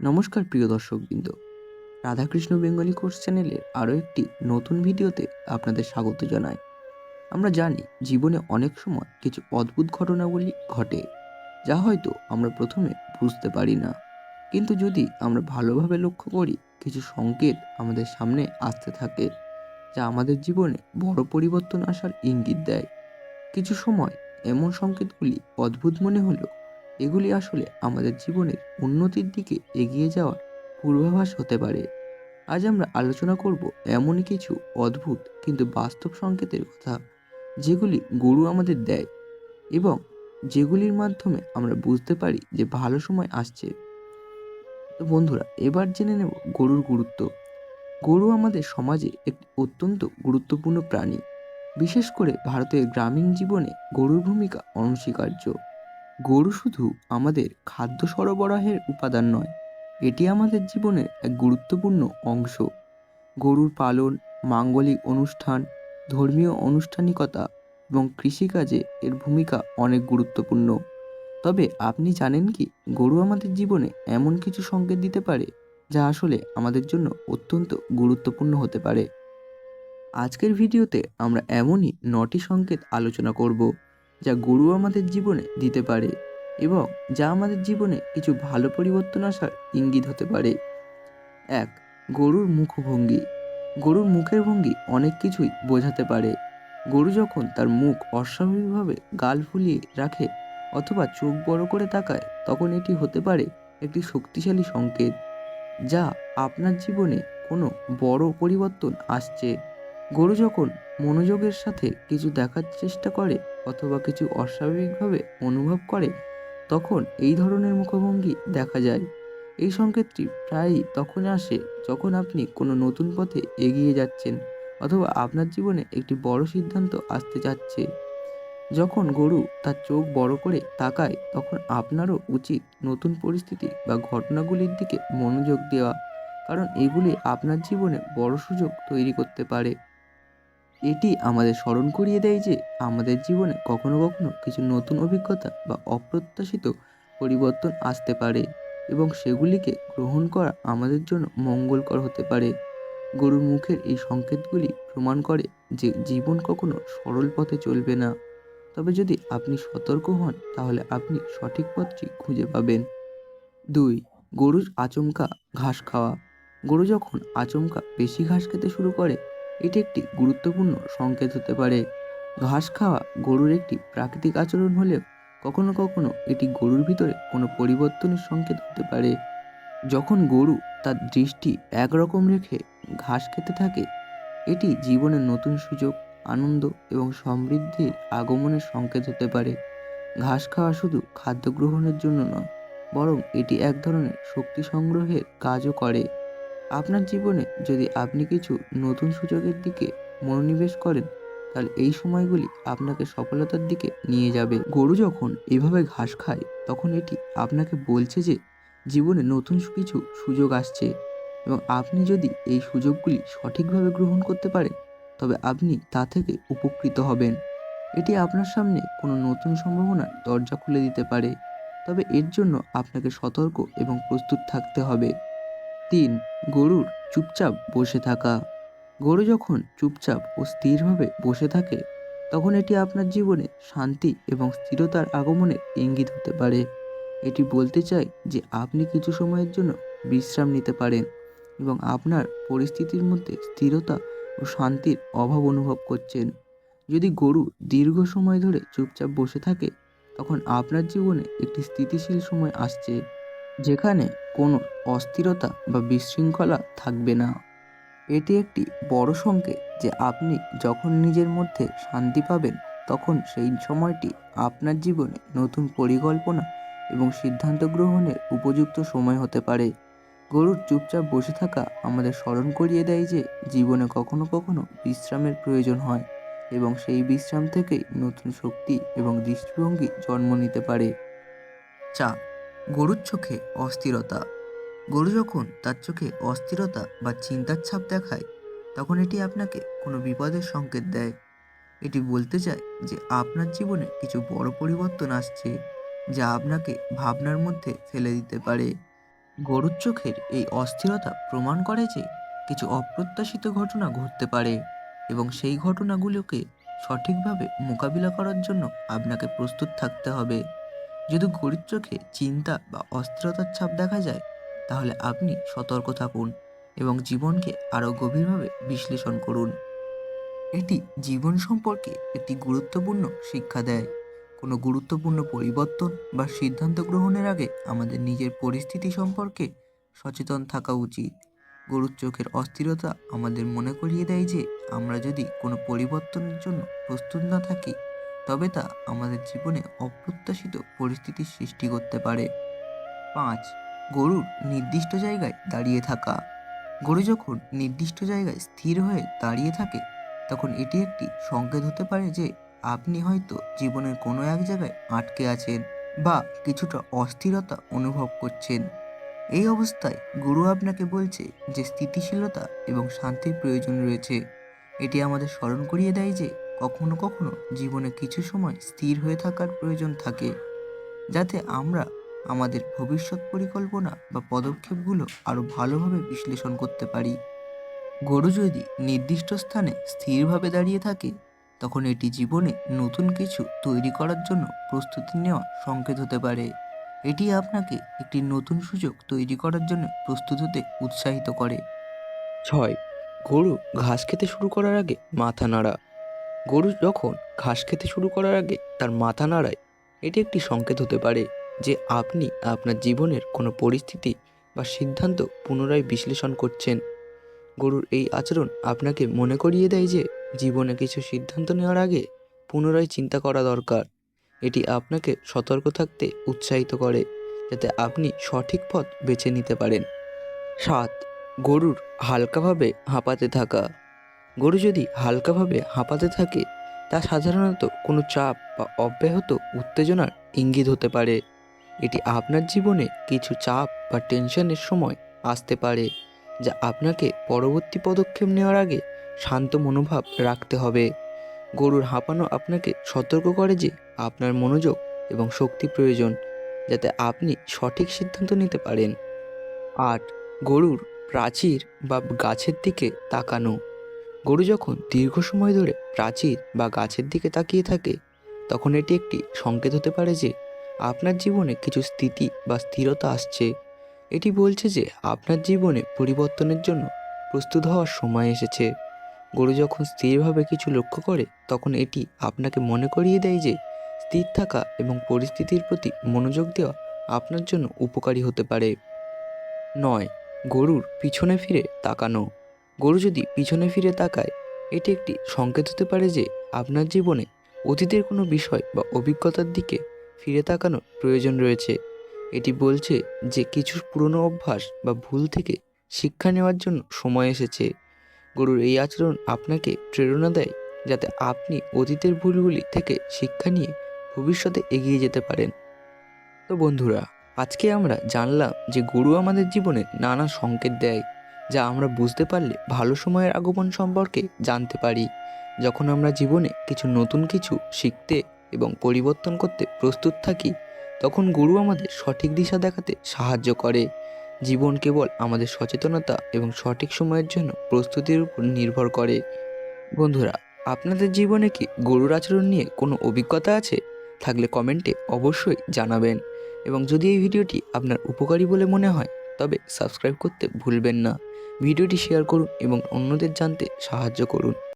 নমস্কার প্রিয় দর্শকবৃন্দ। রাধাকৃষ্ণ বেঙ্গলি কোর্স চ্যানেলের আরও একটি নতুন ভিডিওতে আপনাদের স্বাগত জানাই। আমরা জানি জীবনে অনেক সময় কিছু অদ্ভুত ঘটনাগুলি ঘটে, যা হয়তো আমরা প্রথমে বুঝতে পারি না। কিন্তু যদি আমরা ভালোভাবে লক্ষ্য করি, কিছু সংকেত আমাদের সামনে আসতে থাকে, যা আমাদের জীবনে বড় পরিবর্তন আসার ইঙ্গিত দেয়। কিছু সময় এমন সংকেতগুলি অদ্ভুত মনে হলেও এগুলি আসলে আমাদের জীবনের উন্নতির দিকে এগিয়ে যাওয়ার পূর্বাভাস হতে পারে। আজ আমরা আলোচনা করব এমনই কিছু অদ্ভুত কিন্তু বাস্তব সংকেতের কথা, যেগুলি গরু আমাদের দেয় এবং যেগুলির মাধ্যমে আমরা বুঝতে পারি যে ভালো সময় আসছে। তো বন্ধুরা, এবার জেনে নেব গরুর গুরুত্ব। গরু আমাদের সমাজে একটি অত্যন্ত গুরুত্বপূর্ণ প্রাণী। বিশেষ করে ভারতের গ্রামীণ জীবনে গরুর ভূমিকা অনস্বীকার্য। গরু শুধু আমাদের খাদ্য সরবরাহের উপাদান নয়, এটি আমাদের জীবনের এক গুরুত্বপূর্ণ অংশ। গরুর পালন, মাঙ্গলিক অনুষ্ঠান, ধর্মীয় আনুষ্ঠানিকতা এবং কৃষিকাজে এর ভূমিকা অনেক গুরুত্বপূর্ণ। তবে আপনি জানেন কি, গরু আমাদের জীবনে এমন কিছু সংকেত দিতে পারে যা আসলে আমাদের জন্য অত্যন্ত গুরুত্বপূর্ণ হতে পারে। আজকের ভিডিওতে আমরা এমনই নটি সংকেত আলোচনা করব। যা গরু আমাদের জীবনে দিতে পারে এবং যা আমাদের জীবনে কিছু ভালো পরিবর্তন আসার ইঙ্গিত হতে পারে। এক, গরুর মুখভঙ্গি। গরুর মুখের ভঙ্গি অনেক কিছুই বোঝাতে পারে। গরু যখন তার মুখ অস্বাভাবিকভাবে গাল ফুলিয়ে রাখে অথবা চোখ বড় করে তাকায়, তখন এটি হতে পারে একটি শক্তিশালী সংকেত, যা আপনার জীবনে কোনো বড় পরিবর্তন আসছে। গরু যখন মনোযোগের সাথে কিছু দেখার চেষ্টা করে অথবা কিছু অস্বাভাবিকভাবে অনুভব করে, তখন এই ধরনের মুখভঙ্গি দেখা যায়। এই সংকেতটি প্রায়ই তখন আসে যখন আপনি কোনো নতুন পথে এগিয়ে যাচ্ছেন অথবা আপনার জীবনে একটি বড় সিদ্ধান্ত আসতে যাচ্ছে। যখন গরু তার চোখ বড় করে তাকায়, তখন আপনারও উচিত নতুন পরিস্থিতি বা ঘটনাগুলির দিকে মনোযোগ দেওয়া, কারণ এগুলি আপনার জীবনে বড় সুযোগ তৈরি করতে পারে। এটি আমাদের স্মরণ করিয়ে দেয় যে আমাদের জীবনে কখনো কখনো কিছু নতুন অভিজ্ঞতা বা অপ্রত্যাশিত পরিবর্তন আসতে পারে এবং সেগুলিকে গ্রহণ করা আমাদের জন্য মঙ্গলকর হতে পারে। গরুর মুখের এই সংকেতগুলি প্রমাণ করে যে জীবন কখনো সরল পথে চলবে না। তবে যদি আপনি সতর্ক হন, তাহলে আপনি সঠিক পথটি খুঁজে পাবেন। দুই, গরুর আচমকা ঘাস খাওয়া। গরু যখন আচমকা বেশি ঘাস খেতে শুরু করে এটি একটি গুরুত্বপূর্ণ সংকেত হতে পারে। ঘাস খাওয়া গরুর একটি প্রাকৃতিক আচরণ হলেও কখনো কখনো এটি গরুর ভিতরে কোনো পরিবর্তনের সংকেত হতে পারে। যখন গরু তার দৃষ্টি একরকম রেখে ঘাস খেতে থাকে, এটি জীবনের নতুন সুযোগ, আনন্দ এবং সমৃদ্ধির আগমনের সংকেত হতে পারে। ঘাস খাওয়া শুধু খাদ্য গ্রহণের জন্য নয়, বরং এটি এক ধরনের শক্তি সংগ্রহের কাজও করে। আপনার জীবনে যদি আপনি কিছু নতুন সুযোগের দিকে মনোনিবেশ করেন, তাহলে এই সময়গুলি আপনাকে সফলতার দিকে নিয়ে যাবে। গরু যখন এভাবে ঘাস খায়, তখন এটি আপনাকে বলছে যে, জীবনে নতুন কিছু সুযোগ আসছে। এবং আপনি যদি এই সুযোগগুলি সঠিকভাবে গ্রহণ করতে পারেন, তবে আপনি তা থেকে উপকৃত হবেন। এটি আপনার সামনে কোনো নতুন সম্ভাবনার দরজা খুলে দিতে পারে। তবে এর জন্য আপনাকে সতর্ক এবং প্রস্তুত থাকতে হবে। তিন গরুর চুপচাপ বসে থাকা। গরু যখন চুপচাপ ও স্থিরভাবে বসে থাকে, তখন এটি আপনার জীবনে শান্তি এবং স্থিরতার আগমনের ইঙ্গিত হতে পারে। এটি বলতে চায় যে আপনি কিছু সময়ের জন্য বিশ্রাম নিতে পারেন এবং আপনার পরিস্থিতির মধ্যে স্থিরতা ও শান্তির অভাব অনুভব করছেন। যদি গরু দীর্ঘ সময় ধরে চুপচাপ বসে থাকে, তখন আপনার জীবনে একটি স্থিতিশীল সময় আসছে, যেখানে কোনো অস্থিরতা বা বিশৃঙ্খলা থাকবে না। এটি একটি বড় সংকেত যে আপনি যখন নিজের মধ্যে শান্তি পাবেন, তখন সেই সময়টি আপনার জীবনে নতুন পরিকল্পনা এবং সিদ্ধান্ত গ্রহণের উপযুক্ত সময় হতে পারে। গরুর চুপচাপ বসে থাকা আমাদের স্মরণ করিয়ে দেয় যে জীবনে কখনো কখনো বিশ্রামের প্রয়োজন হয় এবং সেই বিশ্রাম থেকেই নতুন শক্তি এবং দৃষ্টিভঙ্গি জন্ম নিতে পারে। চার, গরুর চোখে অস্থিরতা। গরু যখন তার চোখে অস্থিরতা বা চিন্তার ছাপ দেখায়, তখন এটি আপনাকে কোনো বিপদের সংকেত দেয়। এটি বলতে চায় যে আপনার জীবনে কিছু বড় পরিবর্তন আসছে যা আপনাকে ভাবনার মধ্যে ফেলে দিতে পারে। গরুর চোখের এই অস্থিরতা প্রমাণ করে যে কিছু অপ্রত্যাশিত ঘটনা ঘটতে পারে এবং সেই ঘটনাগুলোকে সঠিকভাবে মোকাবিলা করার জন্য আপনাকে প্রস্তুত থাকতে হবে। যদি গরুর চোখে চিন্তা বা অস্থিরতার ছাপ দেখা যায় তাহলে আপনি সতর্ক থাকুন এবং জীবনকে আরও গভীরভাবে বিশ্লেষণ করুন। এটি জীবন সম্পর্কে একটি গুরুত্বপূর্ণ শিক্ষা দেয়। কোনো গুরুত্বপূর্ণ পরিবর্তন বা সিদ্ধান্ত গ্রহণের আগে আমাদের নিজের পরিস্থিতি সম্পর্কে সচেতন থাকা উচিত। গরুর চোখের অস্থিরতা আমাদের মনে করিয়ে দেয় যে আমরা যদি কোনো পরিবর্তনের জন্য প্রস্তুত না থাকি, তবে তা আমাদের জীবনে অপ্রত্যাশিত পরিস্থিতির সৃষ্টি করতে পারে। পাঁচ গরুর নির্দিষ্ট জায়গায় দাঁড়িয়ে থাকা। গরু যখন নির্দিষ্ট জায়গায় স্থির হয়ে দাঁড়িয়ে থাকে, তখন এটি একটি সংকেত হতে পারে যে আপনি হয়তো জীবনের কোনো এক জায়গায় আটকে আছেন বা কিছুটা অস্থিরতা অনুভব করছেন। এই অবস্থায় গুরু আপনাকে বলছে যে স্থিতিশীলতা এবং শান্তির প্রয়োজন রয়েছে। এটি আমাদের স্মরণ করিয়ে দেয় যে কখনো কখনো জীবনে কিছু সময় স্থির হয়ে থাকার প্রয়োজন থাকে, যাতে আমরা আমাদের ভবিষ্যৎ পরিকল্পনা বা পদক্ষেপগুলো আরও ভালোভাবে বিশ্লেষণ করতে পারি। গরু যদি নির্দিষ্ট স্থানে স্থিরভাবে দাঁড়িয়ে থাকে, তখন এটি জীবনে নতুন কিছু তৈরি করার জন্য প্রস্তুতি নেওয়া সংকেত হতে পারে। এটি আপনাকে একটি নতুন সুযোগ তৈরি করার জন্য প্রস্তুত হতে উৎসাহিত করে। ছয়, গরু ঘাস খেতে শুরু করার আগে মাথা নাড়া। গরু যখন ঘাস খেতে শুরু করার আগে তার মাথা নাড়ায়, এটি একটি সংকেত হতে পারে। যে আপনি আপনার জীবনের কোনো পরিস্থিতি বা সিদ্ধান্ত পুনরায় বিশ্লেষণ করছেন। গরুর এই আচরণ আপনাকে মনে করিয়ে দেয় যে জীবনে কিছু সিদ্ধান্ত নেওয়ার আগে পুনরায় চিন্তা করা দরকার। এটি আপনাকে সতর্ক থাকতে উৎসাহিত করে, যাতে আপনি সঠিক পথ বেছে নিতে পারেন। সাত, গরুর হালকাভাবে হাঁপাতে থাকা। গরু যদি হালকাভাবে হাঁপাতে থাকে, তা সাধারণত কোনো চাপ বা অব্যাহত উত্তেজনার ইঙ্গিত হতে পারে। এটি আপনার জীবনে কিছু চাপ বা টেনশনের সময় আসতে পারে, যা আপনাকে পরবর্তী পদক্ষেপ নেওয়ার আগে শান্ত মনোভাব রাখতে হবে। গরুর হাঁপানো আপনাকে সতর্ক করে যে আপনার মনোযোগ এবং শক্তি প্রয়োজন, যাতে আপনি সঠিক সিদ্ধান্ত নিতে পারেন। আট, গরুর প্রাচীর বা গাছের দিকে তাকানো। গরু যখন দীর্ঘ সময় ধরে প্রাচীর বা গাছের দিকে তাকিয়ে থাকে, তখন এটি একটি সংকেত হতে পারে যে আপনার জীবনে কিছু স্থিতি বা স্থিরতা আসছে। এটি বলছে যে আপনার জীবনে পরিবর্তনের জন্য প্রস্তুত হওয়ার সময় এসেছে। গরু যখন স্থিরভাবে কিছু লক্ষ্য করে, তখন এটি আপনাকে মনে করিয়ে দেয় যে স্থির থাকা এবং পরিস্থিতির প্রতি মনোযোগ দেওয়া আপনার জন্য উপকারী হতে পারে। নয়, গরুর পিছনে ফিরে তাকানো। গরু যদি পিছনে ফিরে তাকায়, এটি একটি সংকেত হতে পারে যে আপনার জীবনে অতীতের কোনো বিষয় বা অভিজ্ঞতার দিকে ফিরে তাকানোর প্রয়োজন রয়েছে। এটি বলছে যে কিছু পুরনো অভ্যাস বা ভুল থেকে শিক্ষা নেওয়ার জন্য সময় এসেছে। গরুর এই আচরণ আপনাকে প্রেরণা দেয় যাতে আপনি অতীতের ভুলগুলি থেকে শিক্ষা নিয়ে ভবিষ্যতে এগিয়ে যেতে পারেন। তো বন্ধুরা, আজকে আমরা জানলাম যে গরু আমাদের জীবনে নানা সংকেত দেয়, যা আমরা বুঝতে পারলে ভালো সময়ের আগমন সম্পর্কে জানতে পারি। যখন আমরা জীবনে কিছু নতুন কিছু শিখতে এবং পরিবর্তন করতে প্রস্তুত থাকি, তখন গুরু আমাদের সঠিক দিশা দেখাতে সাহায্য করে। জীবন কেবল আমাদের সচেতনতা এবং সঠিক সময়ের জন্য প্রস্তুতির উপর নির্ভর করে। বন্ধুরা, আপনাদের জীবনে কি গরুর আচরণ নিয়ে কোনো অভিজ্ঞতা আছে? থাকলে কমেন্টে অবশ্যই জানাবেন। এবং যদি এই ভিডিওটি আপনার উপকারী বলে মনে হয়, তবে সাবস্ক্রাইব করতে ভুলবেন না। ভিডিওটি শেয়ার করুন এবং অন্যদের জানতে সাহায্য করুন।